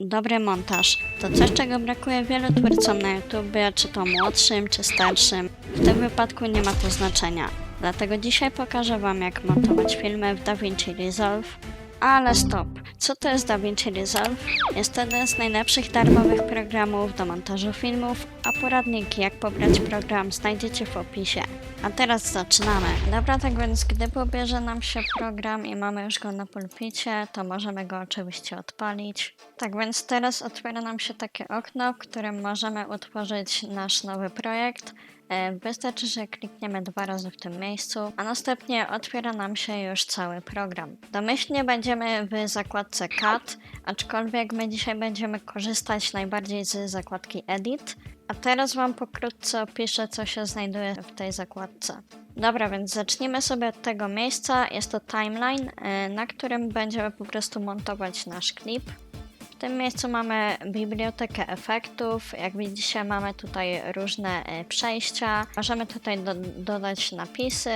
dobry montaż to coś, czego brakuje wielu twórcom na YouTubie, czy to młodszym, czy starszym. W tym wypadku nie ma to znaczenia. Dlatego dzisiaj pokażę Wam, jak montować filmy w DaVinci Resolve. Ale stop! Co to jest DaVinci Resolve? Jest to jeden z najlepszych darmowych programów do montażu filmów, a poradniki jak pobrać program znajdziecie w opisie. A teraz zaczynamy. Dobra, tak więc gdy pobierze nam się program i mamy już go na pulpicie, to możemy go oczywiście odpalić. Tak więc teraz otwiera nam się takie okno, w którym możemy utworzyć nasz nowy projekt. E, Wystarczy, że klikniemy dwa razy w tym miejscu, a następnie otwiera nam się już cały program. Domyślnie będziemy w zakładce Cut, aczkolwiek my dzisiaj będziemy korzystać najbardziej z zakładki Edit. A teraz Wam pokrótce opiszę, co się znajduje w tej zakładce. Dobra, więc zacznijmy sobie od tego miejsca. Jest to timeline, e, na którym będziemy po prostu montować nasz klip. Tym miejscu mamy bibliotekę efektów. Jak widzicie, mamy tutaj różne e, przejścia. Możemy tutaj do, dodać napisy.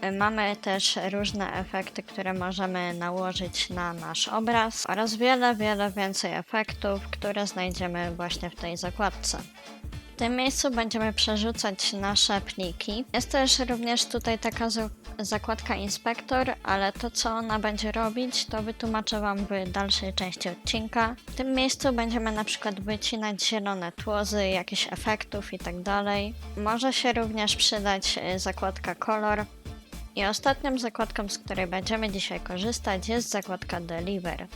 E, Mamy też różne efekty, które możemy nałożyć na nasz obraz oraz wiele, wiele więcej efektów, które znajdziemy właśnie w tej zakładce. W tym miejscu będziemy przerzucać nasze pliki. Jest też również tutaj taka za- zakładka inspektor, ale to co ona będzie robić, to wytłumaczę Wam w dalszej części odcinka. W tym miejscu będziemy na przykład wycinać zielone tłozy, jakieś efektów itd. Może się również przydać e, zakładka kolor. I ostatnią zakładką, z której będziemy dzisiaj korzystać jest zakładka Deliver.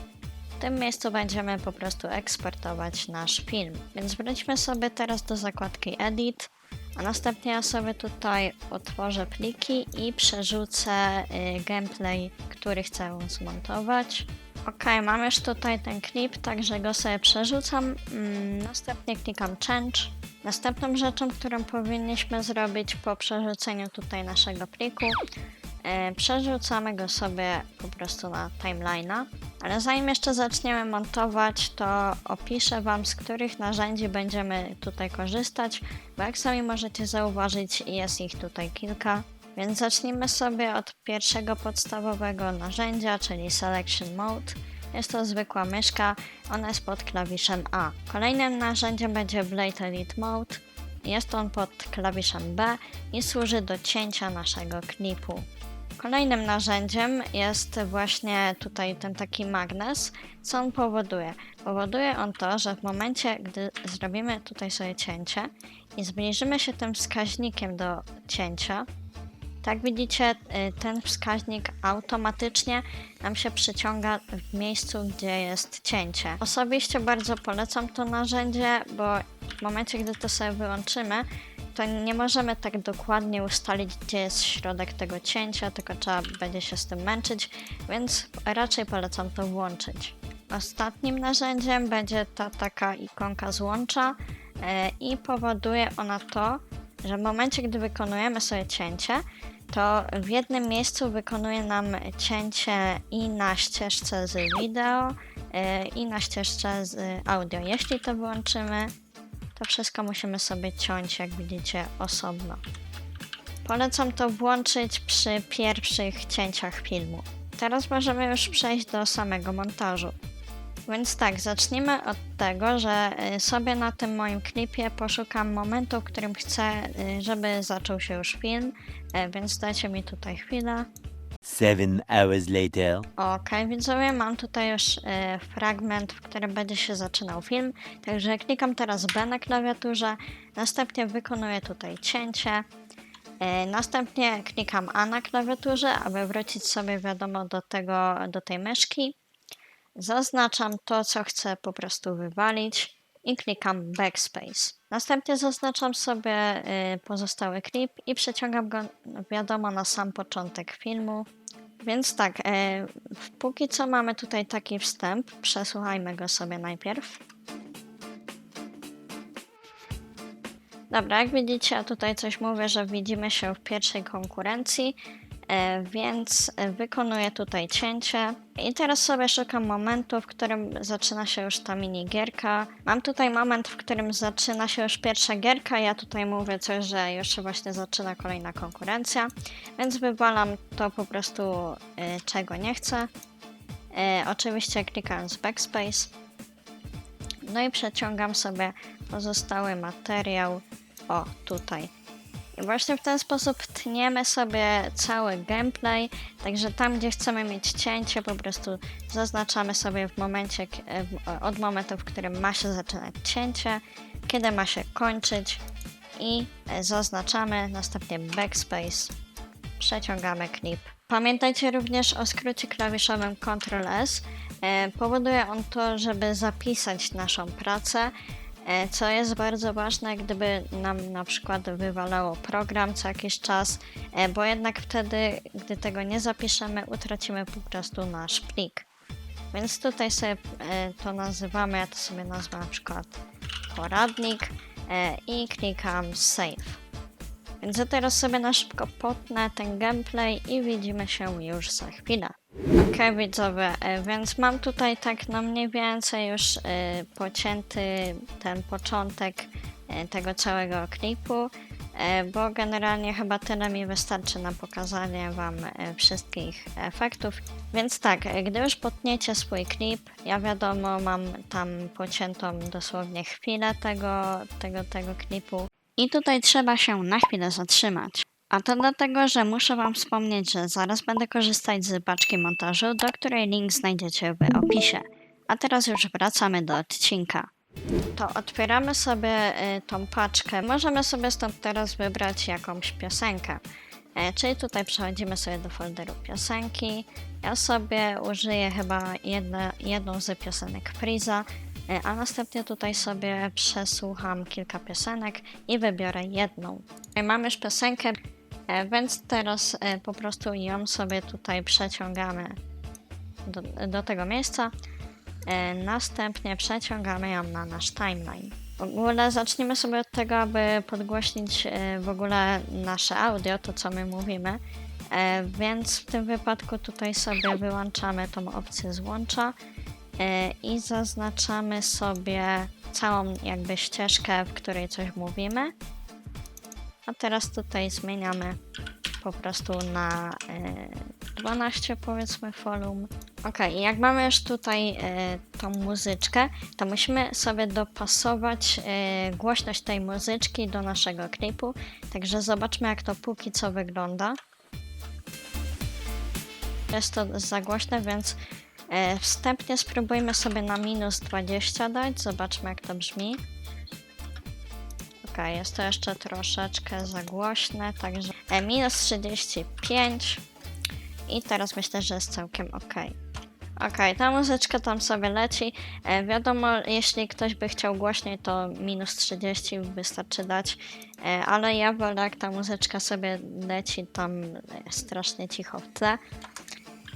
Tym miejscu będziemy po prostu eksportować nasz film. Więc wróćmy sobie teraz do zakładki Edit, a następnie ja sobie tutaj otworzę pliki i przerzucę y, gameplay, który chcę zmontować. Ok, mam już tutaj ten klip, także go sobie przerzucam. Mm, następnie klikam Change. Następną rzeczą, którą powinniśmy zrobić po przerzuceniu tutaj naszego pliku, e, przerzucamy go sobie po prostu na timeline'a. Ale zanim jeszcze zaczniemy montować, to opiszę Wam, z których narzędzi będziemy tutaj korzystać, bo jak sami możecie zauważyć, jest ich tutaj kilka. Więc zacznijmy sobie od pierwszego podstawowego narzędzia, czyli Selection Mode. Jest to zwykła myszka, ona jest pod klawiszem A. Kolejnym narzędziem będzie Blade Elite Mode. Jest on pod klawiszem B i służy do cięcia naszego klipu. Kolejnym narzędziem jest właśnie tutaj ten taki magnes. Co on powoduje? Powoduje on to, że w momencie, gdy zrobimy tutaj sobie cięcie i zbliżymy się tym wskaźnikiem do cięcia, tak widzicie, y, ten wskaźnik automatycznie nam się przyciąga w miejscu, gdzie jest cięcie. Osobiście bardzo polecam to narzędzie, bo w momencie, gdy to sobie wyłączymy, to nie możemy tak dokładnie ustalić, gdzie jest środek tego cięcia, tylko trzeba będzie się z tym męczyć, więc raczej polecam to włączyć. Ostatnim narzędziem będzie ta taka ikonka złącza e, i powoduje ona to, że w momencie, gdy wykonujemy sobie cięcie, to w jednym miejscu wykonuje nam cięcie i na ścieżce z wideo, e, i na ścieżce z audio. Jeśli to wyłączymy, to wszystko musimy sobie ciąć, jak widzicie, osobno. Polecam to włączyć przy pierwszych cięciach filmu. Teraz możemy już przejść do samego montażu. Więc tak, zacznijmy od tego, że y, sobie na tym moim klipie poszukam momentu, w którym chcę, y, żeby zaczął się już film, y, więc dajcie mi tutaj chwilę. Seven hours later. Okej, widzowie, mam tutaj już e, fragment, w którym będzie się zaczynał film. Także klikam teraz B na klawiaturze, następnie wykonuję tutaj cięcie. E, następnie klikam A na klawiaturze, aby wrócić sobie wiadomo do, tego, do tej myszki. Zaznaczam to, co chcę po prostu wywalić i klikam Backspace. Następnie zaznaczam sobie e, pozostały klip i przeciągam go wiadomo na sam początek filmu. Więc tak, e, póki co mamy tutaj taki wstęp, przesłuchajmy go sobie najpierw. Dobra, jak widzicie, ja tutaj coś mówię, że widzimy się w pierwszej konkurencji, więc e, wykonuję tutaj cięcie. I teraz sobie szukam momentu, w którym zaczyna się już ta minigierka. Mam tutaj moment, w którym zaczyna się już pierwsza gierka. Ja tutaj mówię coś, że już właśnie zaczyna kolejna konkurencja, więc wywalam to po prostu, e, czego nie chcę. E, oczywiście klikając backspace. No i przeciągam sobie pozostały materiał o tutaj. I właśnie w ten sposób tniemy sobie cały gameplay, także tam gdzie chcemy mieć cięcie po prostu zaznaczamy sobie w momencie, e, w- od momentu, w którym ma się zaczynać cięcie, kiedy ma się kończyć i e, zaznaczamy, następnie backspace, przeciągamy klip. Pamiętajcie również o skrócie klawiszowym Ctrl S. E, Powoduje on to, żeby zapisać naszą pracę, e, co jest bardzo ważne, gdyby nam na przykład wywalało program co jakiś czas, e, bo jednak wtedy, gdy tego nie zapiszemy, utracimy po prostu nasz plik. Więc tutaj sobie e, to nazywamy, ja to sobie nazwę na przykład poradnik e, i klikam save. Więc ja teraz sobie na szybko potnę ten gameplay i widzimy się już za chwilę. Ok, widzowie, e, więc mam tutaj tak no mniej więcej już e, pocięty ten początek e, tego całego klipu, bo generalnie chyba tyle mi wystarczy na pokazanie Wam wszystkich efektów. Więc tak, gdy już potniecie swój klip, ja wiadomo mam tam pociętą dosłownie chwilę tego, tego, tego klipu, i tutaj trzeba się na chwilę zatrzymać. A to dlatego, że muszę Wam wspomnieć, że zaraz będę korzystać z paczki montażu, do której link znajdziecie w opisie. A teraz już wracamy do odcinka. To otwieramy sobie y, tą paczkę. Możemy sobie stąd teraz wybrać jakąś piosenkę. E, czyli tutaj przechodzimy sobie do folderu piosenki. Ja sobie użyję chyba jedne, jedną z piosenek Freeza, E, a następnie tutaj sobie przesłucham kilka piosenek i wybiorę jedną. E, Mam już piosenkę, e, więc teraz e, po prostu ją sobie tutaj przeciągamy do, do tego miejsca. E, Następnie przeciągamy ją na nasz timeline. W ogóle zacznijmy sobie od tego, aby podgłośnić e, w ogóle nasze audio, to co my mówimy. E, Więc w tym wypadku tutaj sobie wyłączamy tą opcję złącza e, i zaznaczamy sobie całą jakby ścieżkę, w której coś mówimy. A teraz tutaj zmieniamy po prostu na e, 12 powiedzmy volum. Ok, jak mamy już tutaj e, tą muzyczkę, to musimy sobie dopasować e, głośność tej muzyczki do naszego klipu. Także zobaczmy jak to póki co wygląda. Jest to za głośne, więc e, wstępnie spróbujmy sobie na minus 20 dać. Zobaczmy jak to brzmi. Ok, jest to jeszcze troszeczkę za głośne, także e, minus 35 i teraz myślę, że jest całkiem ok. Ok, ta muzyczka tam sobie leci. E, wiadomo, jeśli ktoś by chciał głośniej, to minus 30 wystarczy dać, e, ale ja wolę jak ta muzyczka sobie leci tam e, strasznie cicho w tle.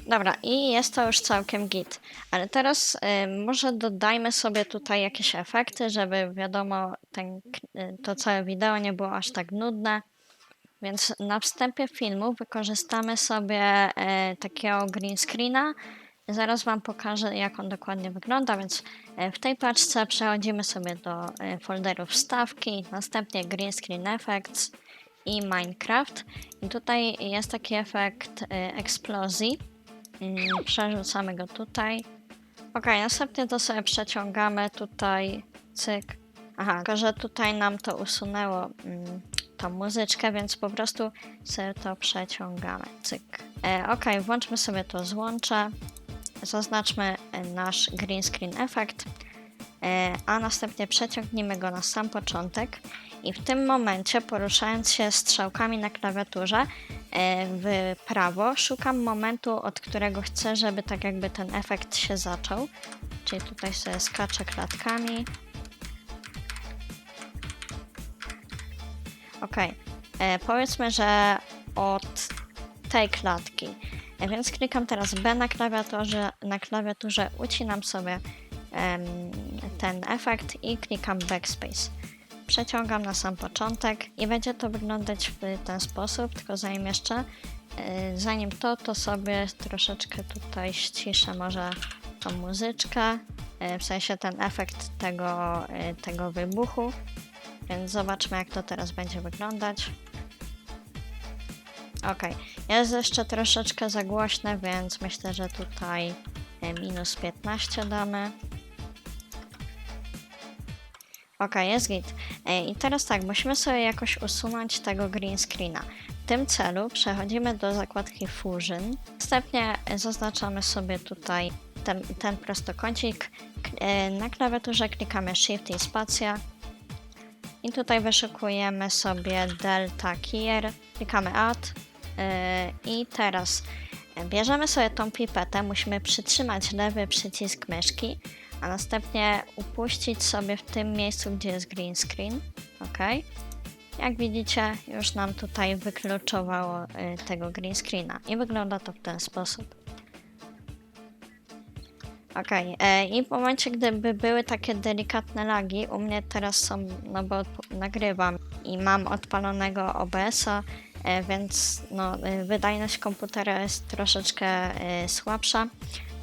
Dobra, i jest to już całkiem git. Ale teraz y, może dodajmy sobie tutaj jakieś efekty, żeby wiadomo, ten, y, to całe wideo nie było aż tak nudne. Więc na wstępie filmu wykorzystamy sobie y, takiego green screena. Zaraz Wam pokażę, jak on dokładnie wygląda, więc y, w tej paczce przechodzimy sobie do y, folderu wstawki, następnie green screen effects i Minecraft. I tutaj jest taki efekt y, eksplozji. Mm, Przerzucamy go tutaj. Ok, następnie to sobie przeciągamy tutaj. Cyk. Aha, tylko że tutaj nam to usunęło mm, tą muzyczkę, więc po prostu sobie to przeciągamy. Cyk. E, ok, włączmy sobie to złącze. Zaznaczmy nasz green screen effect. E, a następnie przeciągnijmy go na sam początek i w tym momencie poruszając się strzałkami na klawiaturze w prawo szukam momentu, od którego chcę, żeby tak jakby ten efekt się zaczął. Czyli tutaj sobie skaczę klatkami. Ok, e, powiedzmy, że od tej klatki. E, więc klikam teraz B na klawiaturze, na klawiaturze ucinam sobie ten efekt i klikam backspace. Przeciągam na sam początek i będzie to wyglądać w ten sposób, tylko zanim jeszcze, e, zanim to, to sobie troszeczkę tutaj ściszę może tą muzyczkę, e, w sensie ten efekt tego, e, tego wybuchu, więc zobaczmy jak to teraz będzie wyglądać. Ok, jest jeszcze troszeczkę za głośne, więc myślę, że tutaj minus 15 damy. Okej, jest git. I teraz tak, musimy sobie jakoś usunąć tego green screena. W tym celu przechodzimy do zakładki Fusion. Następnie zaznaczamy sobie tutaj ten, ten prostokącik. E, Na klawiaturze klikamy Shift i Spacja. I tutaj wyszukujemy sobie Delta Keyer. Klikamy Add. e, I teraz bierzemy sobie tą pipetę. Musimy przytrzymać lewy przycisk myszki a następnie upuścić sobie w tym miejscu, gdzie jest green screen. Ok. Jak widzicie, już nam tutaj wykluczowało y, tego green screena i wygląda to w ten sposób. Ok, i w momencie, gdyby były takie delikatne lagi, u mnie teraz są, no bo nagrywam i mam odpalonego OBS-a, e, więc no, y, wydajność komputera jest troszeczkę y, słabsza.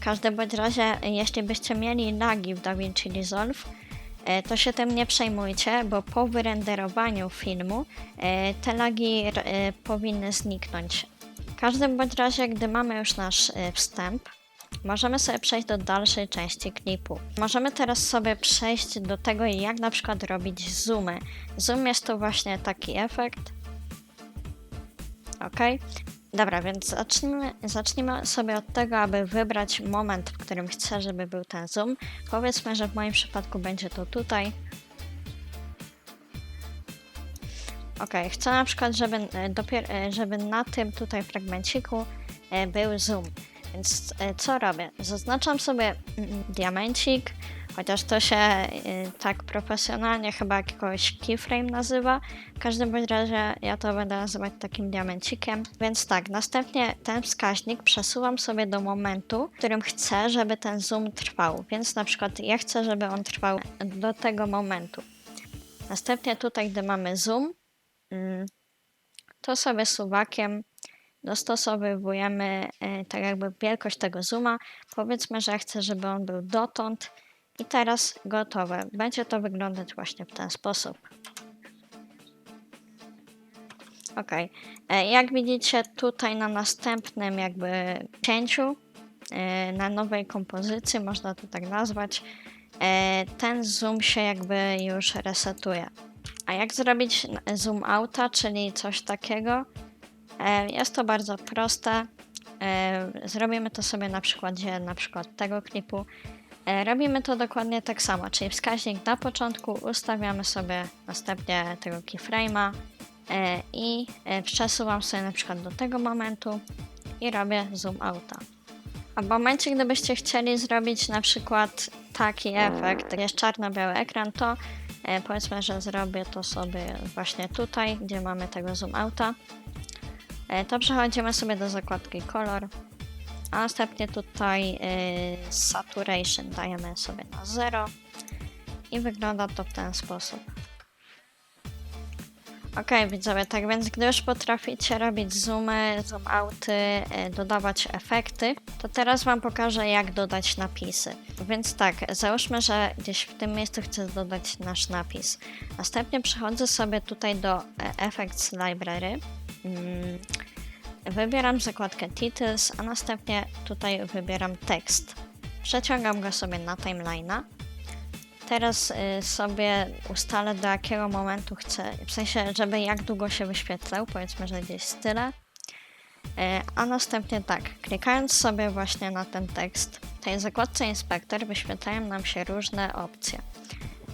Każdym bądź razie, jeśli byście mieli lagi w DaVinci Resolve, e, to się tym nie przejmujcie, bo po wyrenderowaniu filmu e, te lagi e, powinny zniknąć. W każdym bądź razie, gdy mamy już nasz wstęp, możemy sobie przejść do dalszej części klipu. Możemy teraz sobie przejść do tego, jak na przykład robić zoomy. Zoom jest to właśnie taki efekt. Ok. Dobra, więc zacznijmy, zacznijmy sobie od tego, aby wybrać moment, w którym chcę, żeby był ten zoom. Powiedzmy, że w moim przypadku będzie to tutaj. Ok, chcę na przykład, żeby, e, e, żeby na tym tutaj fragmenciku e, był zoom. Więc co robię? Zaznaczam sobie mm, diamencik, chociaż to się e, tak profesjonalnie chyba jakiegoś keyframe nazywa. W każdym bądź razie ja to będę nazywać takim diamencikiem. Więc tak, następnie ten wskaźnik przesuwam sobie do momentu, w którym chcę, żeby ten zoom trwał. Więc na przykład ja chcę, żeby on trwał do tego momentu. Następnie tutaj, gdy mamy zoom, mm, to sobie suwakiem dostosowujemy e, tak jakby wielkość tego zooma. Powiedzmy, że chcę, żeby on był dotąd. I teraz gotowe. Będzie to wyglądać właśnie w ten sposób. Ok. E, Jak widzicie tutaj na następnym jakby cięciu, e, na nowej kompozycji, można to tak nazwać, e, ten zoom się jakby już resetuje. A jak zrobić zoom outa, czyli coś takiego? Jest to bardzo proste. Zrobimy to sobie na przykładzie na przykład tego klipu. E, Robimy to dokładnie tak samo, czyli wskaźnik na początku ustawiamy sobie następnie tego keyframe'a e, i e, przesuwam sobie na przykład do tego momentu i robię zoom outa. A w momencie, gdybyście chcieli zrobić na przykład taki efekt, jest czarno-biały ekran, to e, powiedzmy, że zrobię to sobie właśnie tutaj, gdzie mamy tego zoom outa. E, To przechodzimy sobie do zakładki kolor, a następnie tutaj y, saturation dajemy sobie na 0 i wygląda to w ten sposób. Ok, widzowie, tak więc gdy już potraficie robić zoomy, zoom outy, y, dodawać efekty, to teraz Wam pokażę jak dodać napisy. Więc tak, załóżmy, że gdzieś w tym miejscu chcę dodać nasz napis. Następnie przechodzę sobie tutaj do e, Effects Library. Mm, Wybieram zakładkę Titles, a następnie tutaj wybieram tekst. Przeciągam go sobie na timeline'a. Teraz y, sobie ustalę do jakiego momentu chcę, w sensie, żeby jak długo się wyświetlał, powiedzmy, że gdzieś tyle. Y, a następnie tak, klikając sobie właśnie na ten tekst, w tej zakładce Inspektor wyświetlają nam się różne opcje.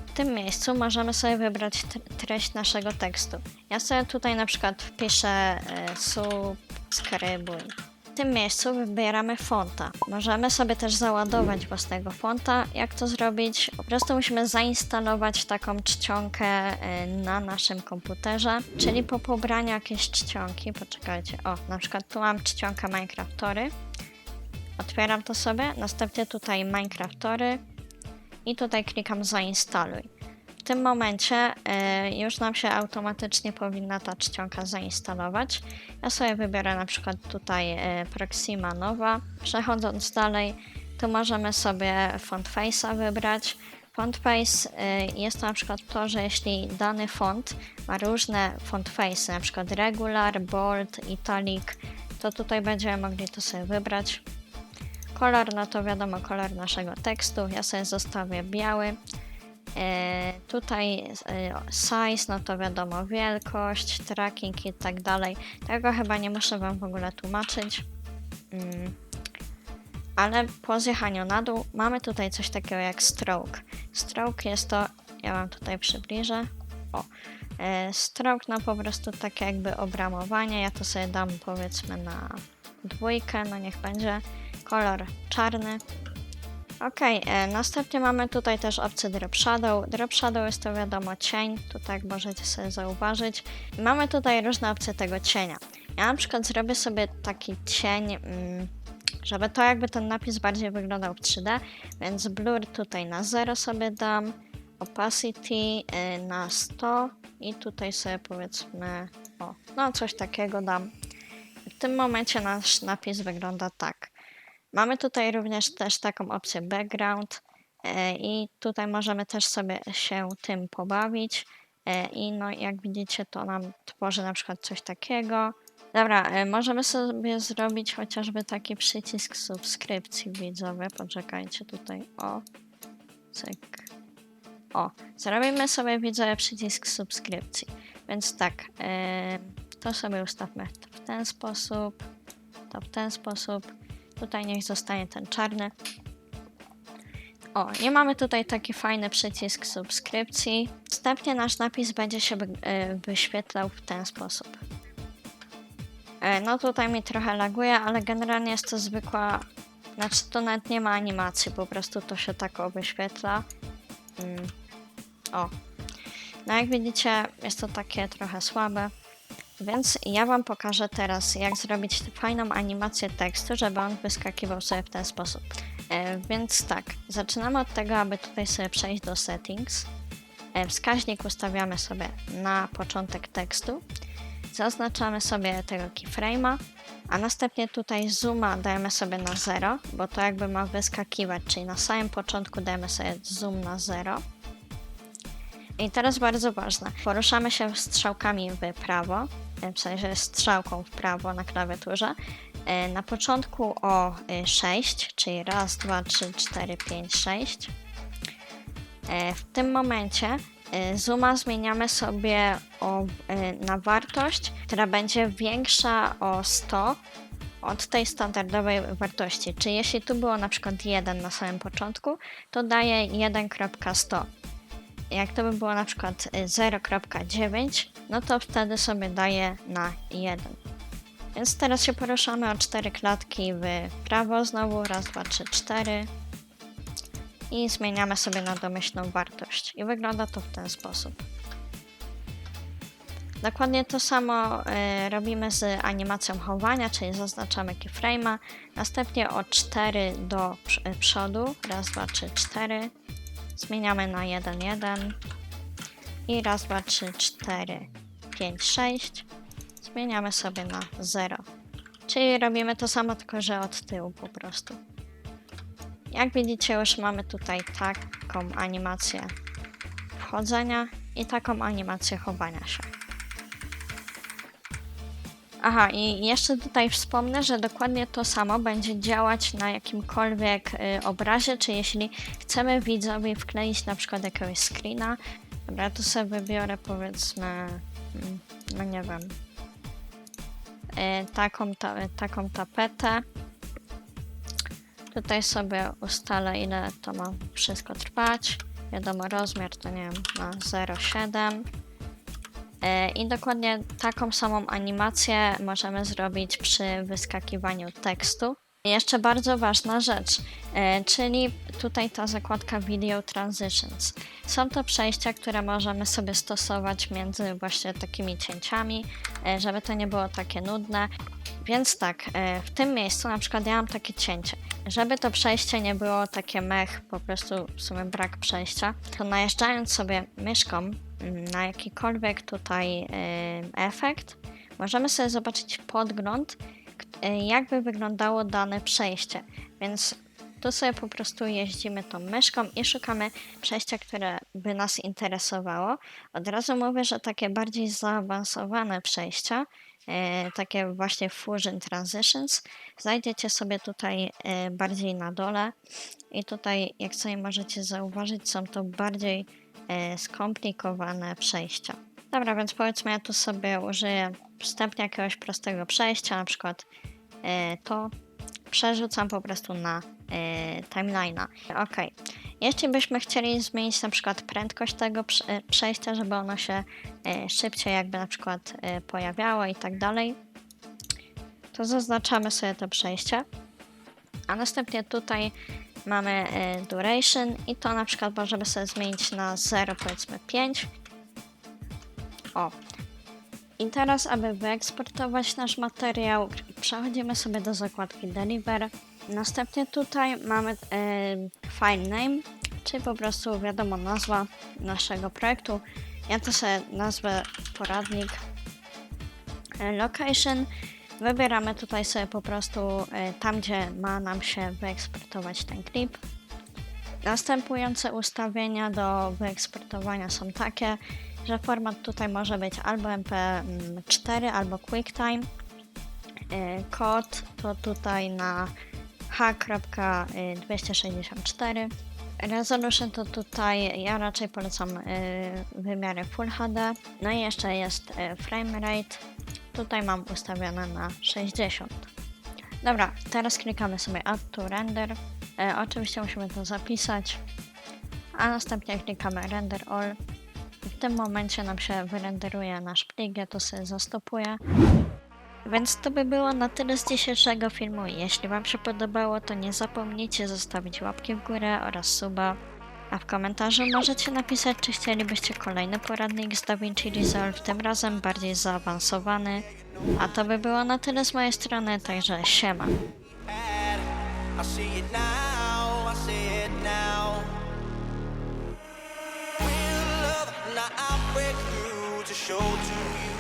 W tym miejscu możemy sobie wybrać treść naszego tekstu. Ja sobie tutaj na przykład wpiszę y, subskrybuj. W tym miejscu wybieramy fonta. Możemy sobie też załadować własnego fonta. Jak to zrobić? Po prostu musimy zainstalować taką czcionkę y, na naszym komputerze, czyli po pobraniu jakiejś czcionki, poczekajcie, o, na przykład tu mam czcionkę Minecraftory. Otwieram to sobie, następnie tutaj Minecraftory i tutaj klikam zainstaluj. W tym momencie y, już nam się automatycznie powinna ta czcionka zainstalować. Ja sobie wybiorę na przykład tutaj y, Proxima Nowa. Przechodząc dalej, tu możemy sobie font face'a wybrać. Font face y, jest to na przykład to, że jeśli dany font ma różne font face, na przykład regular, bold, italic, to tutaj będziemy mogli to sobie wybrać. Kolor, no to wiadomo, kolor naszego tekstu. Ja sobie zostawię biały. E, tutaj e, size, no to wiadomo, wielkość, tracking i tak dalej. Tego chyba nie muszę Wam w ogóle tłumaczyć. Mm. Ale po zjechaniu na dół mamy tutaj coś takiego jak stroke. Stroke jest to, ja Wam tutaj przybliżę. O, e, stroke no po prostu takie jakby obramowanie. Ja to sobie dam powiedzmy na dwójkę, no niech będzie. Kolor czarny. Ok, e, następnie mamy tutaj też opcję Drop Shadow. Drop Shadow jest to wiadomo cień, tutaj jak możecie sobie zauważyć. Mamy tutaj różne opcje tego cienia. Ja na przykład zrobię sobie taki cień, mm, żeby to jakby ten napis bardziej wyglądał w 3D, więc blur tutaj na 0 sobie dam, opacity y, na 100 i tutaj sobie powiedzmy, o, no coś takiego dam. W tym momencie nasz napis wygląda tak. Mamy tutaj również też taką opcję background e, i tutaj możemy też sobie się tym pobawić e, i no jak widzicie to nam tworzy na przykład coś takiego. Dobra, e, możemy sobie zrobić chociażby taki przycisk subskrypcji widzowie. Poczekajcie tutaj, o, cyk. O, zrobimy sobie widzowie przycisk subskrypcji. Więc tak, to sobie ustawmy w ten sposób, to w ten sposób. Tutaj niech zostanie ten czarny. O, nie mamy tutaj taki fajny przycisk subskrypcji. Następnie nasz napis będzie się e, wyświetlał w ten sposób. E, No tutaj mi trochę laguje, ale generalnie jest to zwykła... Znaczy to nawet nie ma animacji, po prostu to się tak wyświetla. Mm. O. No jak widzicie, jest to takie trochę słabe. Więc ja Wam pokażę teraz, jak zrobić fajną animację tekstu, żeby on wyskakiwał sobie w ten sposób. E, więc tak, zaczynamy od tego, aby tutaj sobie przejść do settings. E, wskaźnik ustawiamy sobie na początek tekstu. Zaznaczamy sobie tego keyframe'a, a następnie tutaj zooma dajemy sobie na 0, bo to jakby ma wyskakiwać, czyli na samym początku dajemy sobie zoom na 0. I teraz bardzo ważne, poruszamy się strzałkami w prawo, w sensie strzałką w prawo na klawiaturze. E, Na początku o e, 6, czyli raz, dwa, trzy, cztery, pięć, sześć. E, W tym momencie e, zooma zmieniamy sobie o, e, na wartość, która będzie większa o 100 od tej standardowej wartości. Czyli jeśli tu było na przykład 1 na samym początku, to daje 1.100 jak to by było na przykład y, 0.9, no to wtedy sobie daje na 1. Więc teraz się poruszamy o 4 klatki w prawo znowu, raz, dwa, trzy, cztery i zmieniamy sobie na domyślną wartość. I wygląda to w ten sposób. Dokładnie to samo y, robimy z animacją chowania, czyli zaznaczamy keyframe'a, następnie o 4 do prz- y, przodu, raz, dwa, trzy, cztery, zmieniamy na 1, 1 i raz, dwa, trzy, cztery, pięć, sześć. Zmieniamy sobie na 0. Czyli robimy to samo, tylko że od tyłu po prostu. Jak widzicie, już mamy tutaj taką animację wchodzenia i taką animację chowania się. Aha, i jeszcze tutaj wspomnę, że dokładnie to samo będzie działać na jakimkolwiek y, obrazie, czy jeśli chcemy widzowi wkleić na przykład jakiegoś screena. Dobra, sobie wybiorę powiedzmy, mm, no nie wiem, y, taką, ta, taką tapetę. Tutaj sobie ustalę ile to ma wszystko trwać. Wiadomo, rozmiar to nie wiem, na 0,7. E, I dokładnie taką samą animację możemy zrobić przy wyskakiwaniu tekstu. Jeszcze bardzo ważna rzecz, e, czyli tutaj ta zakładka Video Transitions. Są to przejścia, które możemy sobie stosować między właśnie takimi cięciami, e, żeby to nie było takie nudne. Więc tak, w tym miejscu na przykład ja mam takie cięcie. Żeby to przejście nie było takie mech, po prostu w sumie brak przejścia, to najeżdżając sobie myszką na jakikolwiek tutaj y, efekt, możemy sobie zobaczyć podgląd, y, jakby wyglądało dane przejście. Więc tu sobie po prostu jeździmy tą myszką i szukamy przejścia, które by nas interesowało. Od razu mówię, że takie bardziej zaawansowane przejścia e, takie właśnie Fusion Transitions, znajdziecie sobie tutaj bardziej na dole i tutaj, jak sobie możecie zauważyć, są to bardziej skomplikowane przejścia. Dobra, więc powiedzmy, ja tu sobie użyję wstępnie jakiegoś prostego przejścia, na przykład e, to przerzucam po prostu na e, timeline'a. Ok. Jeśli byśmy chcieli zmienić na przykład prędkość tego prze- przejścia, żeby ono się szybciej jakby na przykład pojawiało i tak dalej, to zaznaczamy sobie to przejście. A następnie tutaj mamy e, duration i to na przykład możemy sobie zmienić na 0 powiedzmy 5. O. I teraz, aby wyeksportować nasz materiał, przechodzimy sobie do zakładki Deliver. Następnie tutaj mamy e, file name, czyli po prostu wiadomo nazwa naszego projektu. Ja to sobie nazwę poradnik e, location. Wybieramy tutaj sobie po prostu e, tam, gdzie ma nam się wyeksportować ten klip. Następujące ustawienia do wyeksportowania są takie, że format tutaj może być albo MP4, albo QuickTime. E, Kod to tutaj na H.264. Resolution to tutaj ja raczej polecam e, wymiary Full HD. No i jeszcze jest frame rate. Tutaj mam ustawione na 60. Dobra, teraz klikamy sobie Add to Render. E, oczywiście musimy to zapisać. A następnie klikamy Render All. W tym momencie nam się wyrenderuje nasz plik, ja to sobie zastopuję. Więc to by było na tyle z dzisiejszego filmu. Jeśli Wam się podobało, to nie zapomnijcie zostawić łapki w górę oraz suba. A w komentarzu możecie napisać, czy chcielibyście kolejny poradnik z DaVinci Resolve, tym razem bardziej zaawansowany. A to by było na tyle z mojej strony, także siema. To show to you